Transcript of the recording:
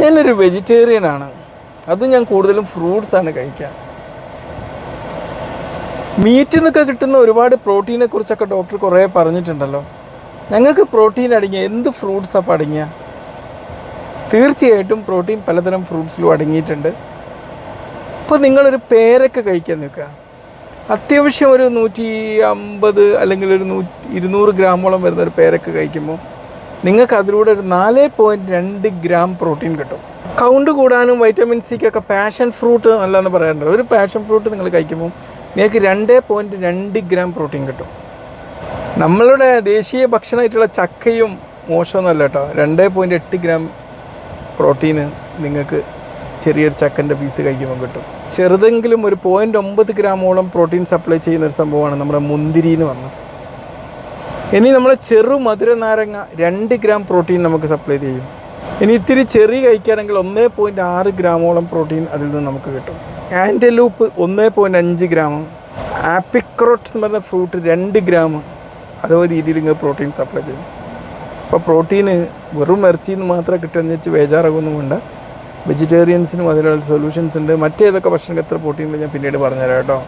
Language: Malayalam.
ഞാനൊരു വെജിറ്റേറിയൻ ആണ്. അതും ഞാൻ കൂടുതലും ഫ്രൂട്ട്സ് ആണ് കഴിക്കുക മീറ്റിൽ നിന്നൊക്കെ കിട്ടുന്ന ഒരുപാട് പ്രോട്ടീനെ കുറിച്ചൊക്കെ ഡോക്ടർ കുറേ പറഞ്ഞിട്ടുണ്ടല്ലോ. ഞങ്ങൾക്ക് പ്രോട്ടീൻ അടങ്ങിയ എന്ത് ഫ്രൂട്ട്സാണ് അടങ്ങിയ തീർച്ചയായിട്ടും പ്രോട്ടീൻ പലതരം ഫ്രൂട്ട്സിലും അടങ്ങിയിട്ടുണ്ട്. ഇപ്പോൾ നിങ്ങളൊരു പേരൊക്കെ കഴിക്കാൻ നിൽക്കുക അത്യാവശ്യം ഒരു നൂറ്റി അമ്പത് അല്ലെങ്കിൽ ഒരു നൂ ഇരുന്നൂറ് ഗ്രാമോളം വരുന്ന ഒരു പേരൊക്കെ കഴിക്കുമ്പോൾ നിങ്ങൾക്ക് അതിലൂടെ ഒരു നാല് പോയിന്റ് രണ്ട് ഗ്രാം പ്രോട്ടീൻ കിട്ടും. കൗണ്ട് കൂടാനും വൈറ്റമിൻ സിക്കൊക്കെ പാഷൻ ഫ്രൂട്ട് നല്ലതെന്ന് പറയാറുണ്ട് ഒരു പാഷൻ ഫ്രൂട്ട് നിങ്ങൾ കഴിക്കുമ്പോൾ നിങ്ങൾക്ക് രണ്ട് പോയിന്റ് രണ്ട് ഗ്രാം പ്രോട്ടീൻ കിട്ടും. നമ്മളുടെ ദേശീയ ഭക്ഷണമായിട്ടുള്ള ചക്കയും മോശമൊന്നുമല്ല കേട്ടോ. രണ്ട് പോയിന്റ് എട്ട് ഗ്രാം പ്രോട്ടീന് നിങ്ങൾക്ക് ചെറിയൊരു ചക്കന്റെ പീസ് കഴിക്കുമ്പോൾ കിട്ടും. ചെറുതെങ്കിലും ഒരു പോയിന്റ് ഒമ്പത് ഗ്രാമോളം പ്രോട്ടീൻ സപ്ലൈ ചെയ്യുന്ന ഒരു സംഭവമാണ് നമ്മുടെ മുന്തിരി എന്ന് പറഞ്ഞത് ഇനി നമ്മൾ ചെറു മധുര നാരങ്ങ രണ്ട് ഗ്രാം പ്രോട്ടീൻ നമുക്ക് സപ്ലൈ ചെയ്യും. ഇനി ഇത്തിരി ചെറി കഴിക്കുകയാണെങ്കിൽ ഒന്നേ പോയിന്റ് ആറ് ഗ്രാമോളം പ്രോട്ടീൻ അതിൽ നിന്ന് നമുക്ക് കിട്ടും. ആന്റലൂപ്പ് ഒന്നേ പോയിന്റ് അഞ്ച് ഗ്രാം ആപ്പിക്രോട്ട് എന്ന് പറയുന്ന ഫ്രൂട്ട് രണ്ട് ഗ്രാം അതുപോലെ രീതിയിൽ ഇങ്ങനെ പ്രോട്ടീൻ സപ്ലൈ ചെയ്യും. അപ്പോൾ പ്രോട്ടീന് വെറും ഇറച്ചിയിൽ നിന്ന് മാത്രം കിട്ടുമെന്ന് വെച്ച് ബേജാറാകൊന്നും വേണ്ട. വെജിറ്റേറിയൻസിനും അതിനുള്ള സൊല്യൂഷൻസ് ഉണ്ട്. മറ്റേതൊക്കെ ഭക്ഷണം എത്ര പ്രോട്ടീൻ ഞാൻ പിന്നീട് പറഞ്ഞുതരാം കേട്ടോ.